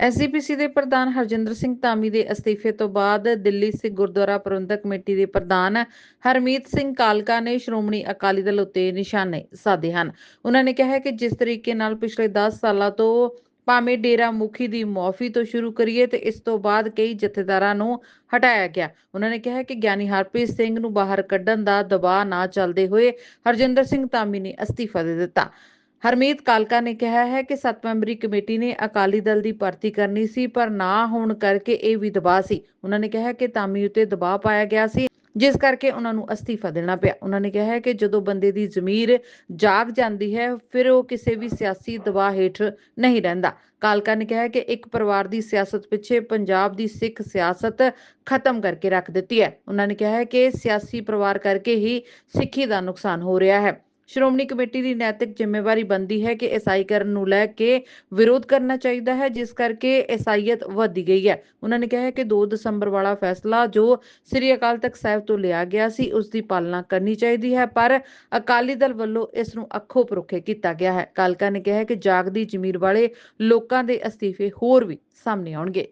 SGPC ਦੇ ਪ੍ਰਧਾਨ ਹਰਜਿੰਦਰ ਸਿੰਘ ਧਾਮੀ ਦੇ ਅਸਤੀਫੇ ਤੋਂ ਬਾਅਦ ਦਿੱਲੀ ਸਿੱਖ ਗੁਰਦੁਆਰਾ ਪ੍ਰਬੰਧਕ ਕਮੇਟੀ ਦੇ ਪ੍ਰਧਾਨ ਹਰਮੀਤ ਸਿੰਘ ਕਾਲਕਾ ਨੇ ਸ਼੍ਰੋਮਣੀ ਅਕਾਲੀ ਦਲ ਉੱਤੇ ਨਿਸ਼ਾਨੇ ਸਾਧੇ ਹਨ। ਉਹਨਾਂ ਨੇ ਕਿਹਾ ਹੈ ਕਿ ਜਿਸ ਤਰੀਕੇ ਨਾਲ ਪਿਛਲੇ 10 ਸਾਲਾਂ ਤੋਂ ਭਾਵੇਂ ਡੇਰਾ ਮੁਖੀ ਦੀ ਮੌਫੀ ਤੋਂ ਸ਼ੁਰੂ ਕਰੀਏ ਤੇ ਇਸ ਤੋਂ ਬਾਅਦ ਕਈ ਜਥੇਦਾਰਾਂ ਨੂੰ ਹਟਾਇਆ ਗਿਆ। ਉਹਨਾਂ ਨੇ ਕਿਹਾ ਕਿ ਗਿਆਨੀ ਹਰਪ੍ਰੀਤ ਸਿੰਘ ਨੂੰ ਬਾਹਰ ਕੱਢਣ ਦਾ ਦਬਾਅ ਨਾ ਚੱਲਦੇ ਹੋਏ ਹਰਜਿੰਦਰ ਸਿੰਘ ਧਾਮੀ ਨੇ ਅਸਤੀਫਾ ਦੇ ਦਿੱਤਾ। ਹਰਮੀਤ ਕਾਲਕਾ ਨੇ ਕਿਹਾ ਹੈ ਕਿ ਸੱਤ ਮੈਂਬਰੀ ਕਮੇਟੀ ਨੇ ਅਕਾਲੀ ਦਲ ਦੀ ਭਰਤੀ ਕਰਨੀ ਸੀ, ਪਰ ਨਾ ਹੋਣ ਕਰਕੇ ਇਹ ਵੀ ਦਬਾਅ ਸੀ। ਉਹਨਾਂ ਨੇ ਕਿਹਾ ਕਿ ਤਾਮੀ ਉੱਤੇ ਦਬਾਅ ਪਾਇਆ ਗਿਆ ਸੀ, ਜਿਸ ਕਰਕੇ ਉਹਨਾਂ ਨੂੰ ਅਸਤੀਫਾ ਦੇਣਾ ਪਿਆ। ਉਹਨਾਂ ਨੇ ਕਿਹਾ ਹੈ ਕਿ ਜਦੋਂ ਬੰਦੇ ਦੀ ਜ਼ਮੀਰ ਜਾਗ ਜਾਂਦੀ ਹੈ, ਫਿਰ ਉਹ ਕਿਸੇ ਵੀ ਸਿਆਸੀ ਦਬਾਅ ਹੇਠ ਨਹੀਂ ਰਹਿੰਦਾ। ਕਾਲਕਾ ਨੇ ਕਿਹਾ ਕਿ ਇੱਕ ਪਰਿਵਾਰ ਦੀ ਸਿਆਸਤ ਪਿੱਛੇ ਪੰਜਾਬ ਦੀ ਸਿੱਖ ਸਿਆਸਤ ਖਤਮ ਕਰਕੇ ਰੱਖ ਦਿੱਤੀ ਹੈ। ਉਹਨਾਂ ਨੇ ਕਿਹਾ ਹੈ ਕਿ ਸਿਆਸੀ ਪਰਿਵਾਰ ਕਰਕੇ ਹੀ ਸਿੱਖੀ ਦਾ ਨੁਕਸਾਨ ਹੋ ਰਿਹਾ ਹੈ। ਸ਼੍ਰੋਮਣੀ ਕਮੇਟੀ ਦੀ ਨੈਤਿਕ ਜ਼ਿੰਮੇਵਾਰੀ ਬਣਦੀ ਹੈ ਕਿ ਈਸਾਈਕਰਨ ਨੂੰ ਲੈ ਕੇ ਵਿਰੋਧ ਕਰਨਾ ਚਾਹੀਦਾ ਹੈ, ਜਿਸ ਕਰਕੇ ਈਸਾਈਅਤ ਵਧਦੀ ਗਈ ਹੈ। ਉਹਨਾਂ ਨੇ ਕਿਹਾ ਹੈ ਕਿ 2 ਦਸੰਬਰ ਵਾਲਾ ਫੈਸਲਾ ਜੋ ਸ੍ਰੀ ਅਕਾਲ ਤਖਤ ਸਾਹਿਬ ਤੋਂ ਲਿਆ ਗਿਆ ਸੀ, ਉਸ ਦੀ ਪਾਲਣਾ ਕਰਨੀ ਚਾਹੀਦੀ ਹੈ, ਪਰ ਅਕਾਲੀ ਦਲ ਵੱਲੋਂ ਇਸ ਨੂੰ ਅੱਖੋਂ ਪਰੋਖੇ ਕੀਤਾ ਗਿਆ ਹੈ। ਕਾਲਕਾ ਨੇ ਕਿਹਾ ਹੈ ਕਿ ਜਾਗਦੀ ਜ਼ਮੀਰ ਵਾਲੇ ਲੋਕਾਂ ਦੇ ਅਸਤੀਫੇ ਹੋਰ ਵੀ ਸਾਹਮਣੇ ਆਉਣਗੇ।